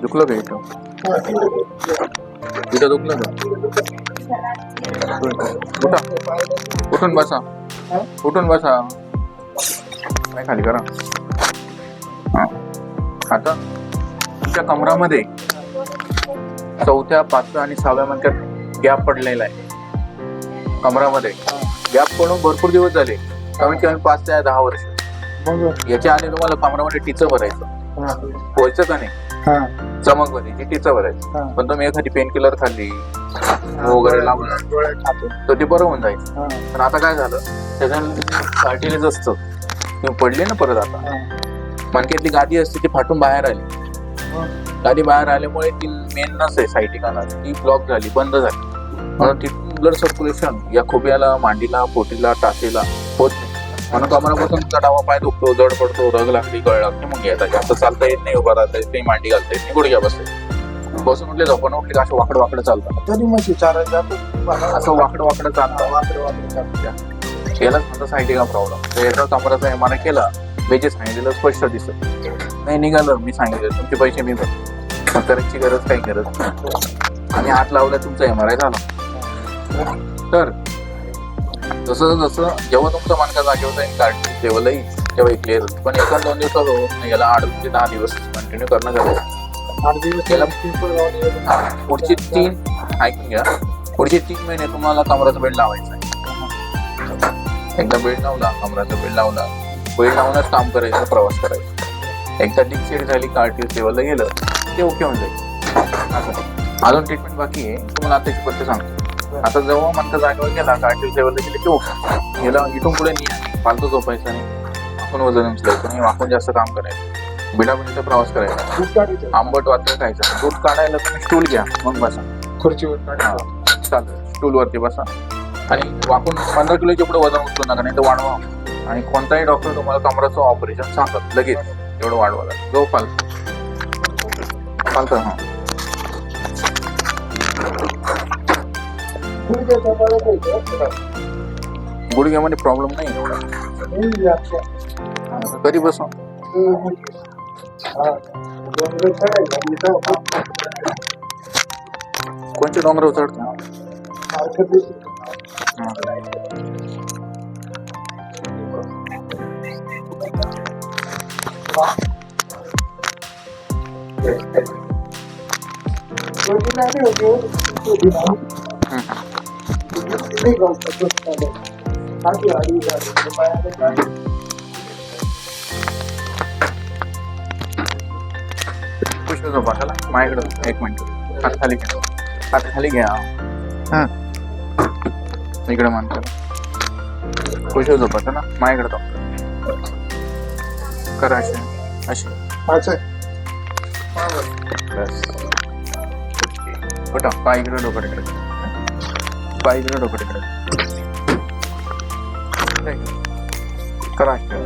दुखलं का इथं? इथं दुखलं का? उठा. उठून बसा. उठून बसा. काय खाली करा? हा. आता तुमच्या कमरामध्ये चौथ्या पाचव्या आणि सहाव्या मंथ्यात गॅप पडलेला आहे. कमरामध्ये. गॅप पडून भरपूर दिवस झाले. कमीत कमी पाच ते दहा वर्ष. याच्या आधी तुम्हाला कमरामध्ये टिचं भरायचं. व्हायचं का नाही? चमक भरायची टिचं भरायचं. पण तुम्ही एखादी पेन किलर खाल्ली वगैरे लावलं तर ते बरं होऊन जायचं पण आता काय झालं? त्याच्यानं कार्टिलेज असतं. तुम्ही पडले ना परत आता. मणक्यातली गादी असते ती फाटून बाहेर आली. गादी बाहेर आल्यामुळे ती मेन नस सायटिकाला ती ब्लॉक झाली बंद झाली. म्हणून ती ब्लड सर्क्युलेशन या खोब्याला मांडीला पोटीला टाचेला होत नाही म्हणून कमरापासून तुमचा डावा पाय दुखतो जड पडतो रग लागली गळ लागते मग येतात जास्त चालता येत नाही उभा राहता येत नाही मांडी घालता येत नाही गुडघ्या बसते बसून उठले झोपून उठले का असं वाकडं वाकडं चालतं तरी चारा जातो? असं वाकडं वाकडं चालतं वाकडे वाकडे चालतो यालाच म्हणतो सायटिका प्रॉब्लेम तर याचा कमराचा एम आर केला. बेजे सांगितलेलं स्पष्ट दिसत. नाही निघालं. मी सांगितलं तुमचे पैसे मी भरतो मग करायची गरज काही गरज. आणि हात लावला तुमचा एम आर आय झाला. तर जसं जसं जेव्हा तुमचा मानका जागेवर जाईल कार्ड तेव्हाही तेव्हा क्लिअर होईल पण एका दोन दिवसात होत नाही याला आठ ते दहा दिवस कंटिन्यू करणं गरजेचं आठ दिवस याला पुढचे तीन ऐकून घ्या. पुढचे तीन महिने तुम्हाला कमराचा बेल्ट लावायचा आहे. एकदा बेल्ट लावला कमराचा बेल्ट लावला बेल्ट लावूनच काम करायचं प्रवास करायचा. एकदा डिक सेट झाली कार्टिल लेवलला गेलं ते ओके होऊन जाईल. असं. अजून ट्रीटमेंट बाकी आहे. तुम्हाला आताची पत्ते सांगतो. आता जेव्हा म्हणता जागेवर गेला कार्टिल लेवलला गेले की ओके याला इथून पुढे नाही फालतू झोपायचं नाही. आपण वजन उचलायचं नाही वाकून जास्त काम करायचं बिडाबिडीचा प्रवास करायचा. आंबट वाटलं खायचं. दूध काढायला तुम्ही स्टूल घ्या. मग बसा. खुर्चीवर. चालेल. स्टूल वरती बसा. आणि वाकून पंधरा किलोच्या पुढे वजन उचलू नका नाही तर वाढवा. आणि कोणताही डॉक्टर तुम्हाला कमराचं ऑपरेशन सांगतात लगेच. एवढं वाढवा लागेल जो फालतू. फालतू हा. गुडघ्यामध्ये प्रॉब्लेम नाही एवढा नाही याच्या. हा, कधी बसा हा. डोंगर चढायचं. इथं आपण कोणच्या पुष्प झोपा चला माझ्याकडं एक मिनिट हात खाली घ्या हात खाली घ्या हां इकडे मानतो पुष्प झोपा चला माझ्याकडे तो करा अशी अशी पाच बस बटा पाय इकडे डोकं तिकडे पाय इकडे डोकं तिकडे करा अशी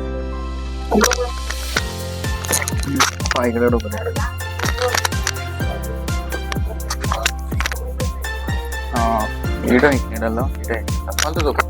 पाय इकडे डोकं